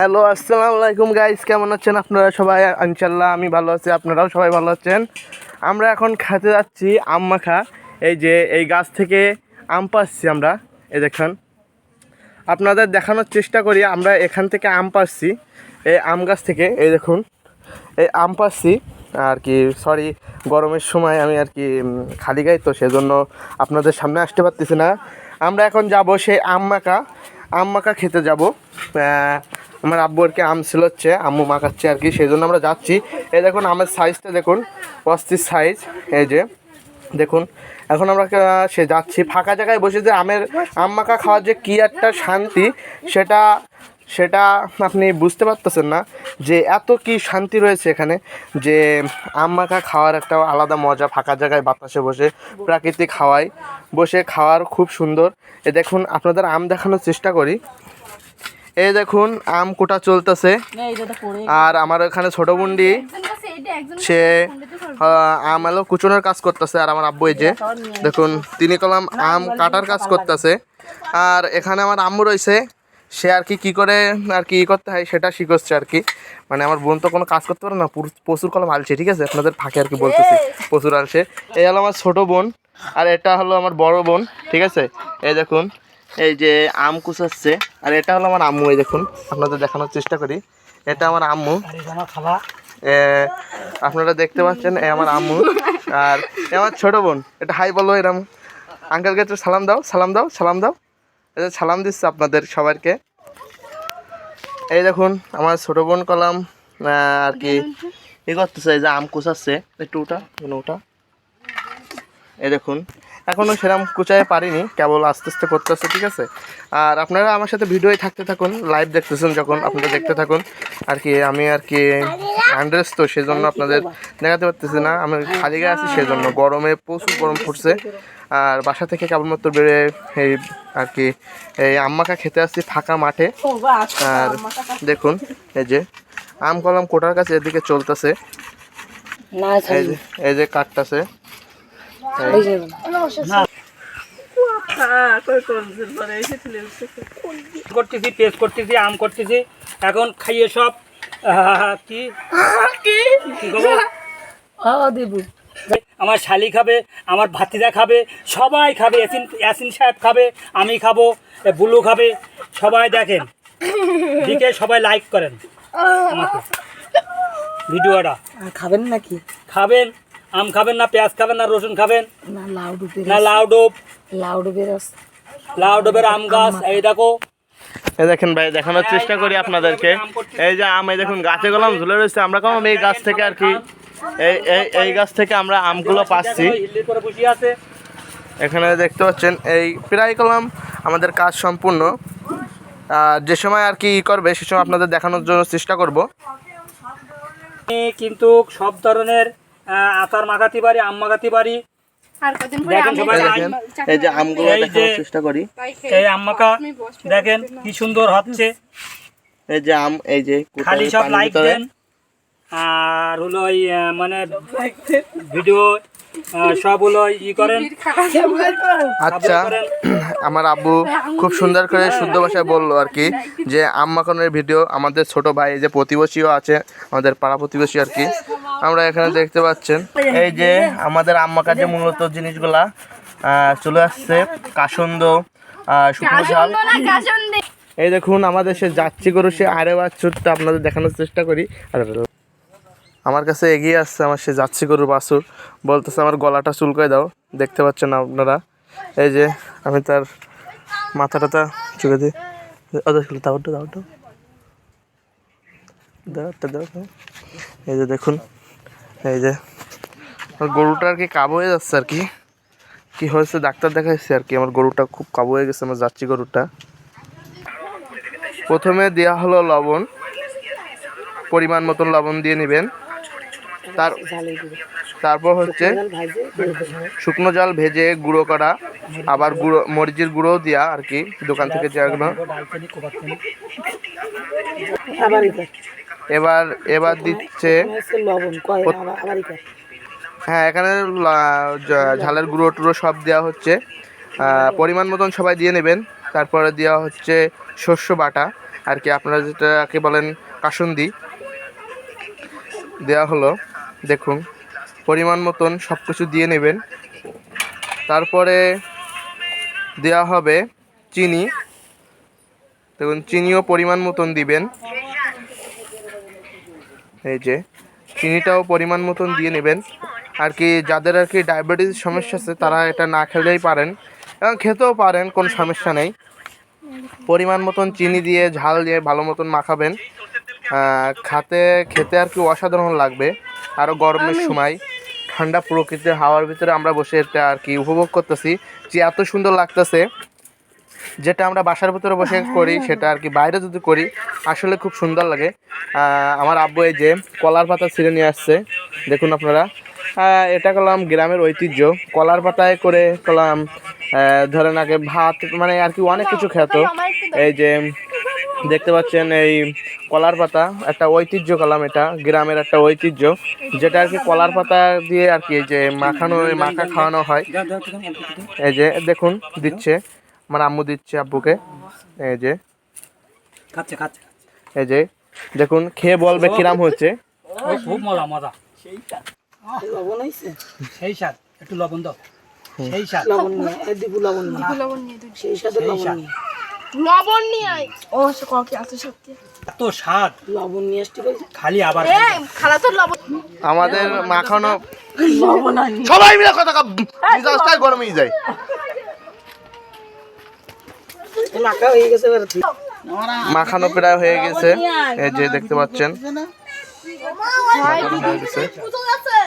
Hello, আসসালামু আলাইকুম guys কেমন আছেন আপনারা সবাই? ইনশাল্লাহ আমি ভালো আছি, আপনারাও সবাই ভালো আছেন। আমরা এখন খেতে যাচ্ছি আম মাখা। এই যে এই গাছ থেকে আম পাচ্ছি আমরা, এই দেখেন। আপনাদের দেখানোর চেষ্টা করি, আমরা এখান থেকে আম পাচ্ছি, এই আম গাছ থেকে, এই দেখুন। এই আম পাচ্ছি, আর কি সরি গরমের সময় আমি আর কি খালি গাই তো সেজন্য আপনাদের সামনে আসতে পারতেছি না। আমরা এখন যাব সেই আম মাখা আম মাখা খেতে যাব। আমার আব্বু আর কি আম ছিল হচ্ছে আম্মু মাখাচ্ছে আর কি সেই জন্য আমরা যাচ্ছি। এই দেখুন আমের সাইজটা দেখুন, অস্থির সাইজ এই যে, দেখুন। এখন আমরা সে যাচ্ছি, ফাঁকা জায়গায় বসে যে আমের, আম মাখা খাওয়ার যে কী একটা শান্তি, সেটা সেটা আপনি বুঝতে পারতেছেন না, যে এত কি শান্তি রয়েছে এখানে, যে আম মাখা খাওয়ার একটা আলাদা মজা, ফাঁকা জায়গায় বাতাসে বসে, প্রাকৃতিক হাওয়ায় বসে খাওয়ার খুব সুন্দর। এ দেখুন, আপনাদের আম দেখানোর চেষ্টা করি। এই দেখুন আম কোটা চলতেছে। আর আমার এখানে ছোট বুন্ডি সে আম আলো কুচনের কাজ করতেছে আর আমার আব্বু এই যে। দেখুন তিনি কলাম আম কাটার কাজ করতেছে। আর এখানে আমার আম্মু রয়েছে। সে আর কি কী করে আর কি ই করতে হয় সেটা শিখচ্ছে আর কি। মানে আমার বোন তো কোনো কাজ করতে পারে না প্রচুর কলম আলছে ঠিক আছে? আপনাদের ফাঁকে আর কি বলতেছি প্রচুর আলছে। এই হলো আমার ছোট বোন আর এটা হলো আমার বড় বোন ঠিক আছে? এই দেখুন এই যে আম কুচাচ্ছে আর এটা হলো আমার আম্মু এই দেখুন আপনাদের দেখানোর চেষ্টা করি। এটা আমার আম্মু। আপনারা দেখতে পাচ্ছেন এ আমার আম্মু। আর এ আমার ছোট বোন এটা হাই বলো এরম। আঙ্কেলকে একটু সালাম দাও সালাম দাও সালাম দাও। এটা সালাম দিচ্ছে আপনাদের সবাইকে। এই দেখুন আমার ছোট বোন কলাম আর কি ই করতেছে এই যে আম কুচাচ্ছে। একটু ওটা এখানে ওটা এই দেখুন এখনও সেরকম কুচায় পারিনি কেবল আস্তে আস্তে করতে করতেছে ঠিক আছে? আর আপনারা আমার সাথে ভিডিওই থাকতে থাকুন লাইভ দেখতেছেন যখন আপনারা দেখতে থাকুন। আর কি আমি আর কি আন্ড্রেস তো সেজন্য আপনাদের দেখাতে পারতেছি না। আমি খালি গায়ে আছি সেজন্য গরমে প্রচুর গরম পড়ছে। আর বাসা থেকে কেবলমাত্র বেড়ে এই আর কি এই আম্মাকা খেতে আসছি ফাঁকা মাঠে। আর দেখুন এই যে আম কলম কোটার কাছে এদিকে চলতেছে। এই যে এই যে কাটতাছে। করতেছি পেস্ট করতেছি আম করতেছি এখন খাইয়ে সব কি? কি? খবর? আমার শালি খাবে আমার ভাতিজা খাবে সবাই খাবে ইয়াসিন ইয়াসিন সাহেব খাবে আমি খাব বুলু খাবে সবাই দেখেন। দিকে সবাই লাইক করেন। আমাকে। ভিডিওটা। আর খাবেন নাকি? খাবেন। আম খাবেন না পেঁয়াজ খাবেন না রসুন খাবেন? না লাউ ডুবে না লাউ ডোব। লাউ ডোবের আম গাছ এই দেখো। এই দেখেন ভাই দেখানোর চেষ্টা করি আপনাদেরকে। এই যে আম এই দেখুন গাছে গেলাম ঝুলে রয়েছে। আমরা কম এই গাছ থেকে আর কি এই এই এই গাছ থেকে আমরা আমগুলো পাচ্ছি। এখানে দেখতে পাচ্ছেন এই প্রায় কলাম আমাদের কাজ সম্পূর্ণ। আর যে সময় আর কি ই করবে সে সময় আপনাদের দেখানোর জন্য চেষ্টা করব। কিন্তু সব ধরনের আচার মাখাতে পারি আম মাখাতে পারি এই যে আমগুলো এই দেখানোর চেষ্টা করি। এই আম মাখা দেখেন কি সুন্দর হচ্ছে। এই যে আম এই যে খালি সব পানির লাইক দেন। আর হলো ওই মানে ভিডিও সব হলো ই করেন। আচ্ছা। আমার আব্বু খুব সুন্দর করে শুদ্ধ ভাষায় বলল আর কি যে আম মাখানোর ভিডিও আমাদের ছোট ভাই যে প্রতিবেশীও আছে আমাদের পাড়া প্রতিবেশী আর কি আমরা এখানে দেখতে পাচ্ছেন। এই যে আমাদের আম মাখার যে মূলত জিনিসগুলা আহ, চলে আসছে কাসন্দ আহ, শুকনো ঝাল। এই দেখুন আমাদের সে যাচ্ছি গরু সে আরে বাছুরটা আপনাদের দেখানোর চেষ্টা করি। আরে। আমার কাছে এগিয়ে আসছে আমার সে যাচ্ছি গরুর বাছুর। বলতেছে, আমার গলাটা চুলকায় দাও। দেখতে পাচ্ছেন আপনারা? এই যে আমি তার মাথাটা চুকে দিই। ওদের দাও ওটা দাও। এই যে দেখুন, এই যে গরুটা আর কি কাবু হয়ে যাচ্ছে আর কি। কি হয়েছে? ডাক্তার দেখাইছে আর কি। আমার গরুটা খুব কাবু হয়ে গেছে, আমার যাচ্ছি গরুটা। প্রথমে দেওয়া হলো লবণ। পরিমাণ মতন লবণ দিয়ে নেবেন। তার তারপর হচ্ছে। শুকনো জল ভেজে গুঁড়ো করা আবার গুঁড়ো মরিচের গুঁড়োও দেওয়া আর কি দোকান থেকে যেগুলো এবার এবার দিচ্ছে হ্যাঁ এখানে ঝালের গুঁড়ো টুড়ো সব দেওয়া হচ্ছে। পরিমাণ মতন সবাই দিয়ে নেবেন। তারপরে দেওয়া হচ্ছে শস্য বাটা আর কি আপনারা যেটাকে বলেন কাসুন্দি। দেওয়া হলো। দেখুন, পরিমাণ মতন সব কিছু দিয়ে নেবেন। তারপরে দেওয়া হবে চিনি। দেখুন, চিনিও পরিমাণ মতন দিবেন। এই যে, চিনিটাও পরিমাণ মতন দিয়ে নেবেন। আর কি, যাদের আর কি ডায়াবেটিস সমস্যা আছে, তারা এটা না খেলেই পারেন। এবং খেতেও পারেন, কোনো সমস্যা নেই। পরিমাণ মতন চিনি দিয়ে, ঝাল দিয়ে ভালো মতন মাখাবেন। খাতে, খেতে আর কি অসাধারণ লাগবে। আরও গরমের সময় ঠান্ডা প্রকৃতির হাওয়ার ভিতরে আমরা বসে এটা আর কি উপভোগ করতেছি যে এত সুন্দর লাগতেছে যেটা আমরা বাসার ভিতরে বসে করি সেটা আর কি বাইরে যদি করি আসলে খুব সুন্দর লাগে। আমার আব্বু এই যে কলার পাতা ছিঁড়ে নিয়ে আসছে দেখুন আপনারা। এটা করলাম গ্রামের ঐতিহ্য। কলার পাতায় করে করলাম ধরেন আগে ভাত মানে আর কি অনেক কিছু খেত। এই যে দেখতে পাচ্ছেন এই কলার পাতা একটা ঐতিহ্য কলাম এটা গ্রামের একটা ঐতিহ্য যেটা আর কি কলার পাতা দিয়ে আর কি এই যে মাখানো মাখা খাওয়ানো হয়। এই যে দেখুন দিচ্ছে আমার আম্মু দিচ্ছে আব্বুকে। এই যে এই যে দেখুন খেয়ে বলবে কিরাম হচ্ছে। খুব মজা মজা। হয়েছে সেই স্বাদ একটু লবণ দাও। সেই স্বাদ। লবণ নিয়ে দিবু লবণ সেই সাথে লবণ নিয়ে লবণ নিয়ে আয়। ও সে ককে এত সত্যি? এত স্বাদ। লবণ নিয়ে আসতে বলছে? খালি আবার এ খালা তো লবণ। আমাদের মাখানো লবণ আনি সবাই মিলে কথা কা- মিজাজটাই গরম হয়ে যায়। মাখা হয়ে গেছে এবার মাখানো প্রায় হয়ে গেছে। এই যে দেখতে পাচ্ছেন। হয়ে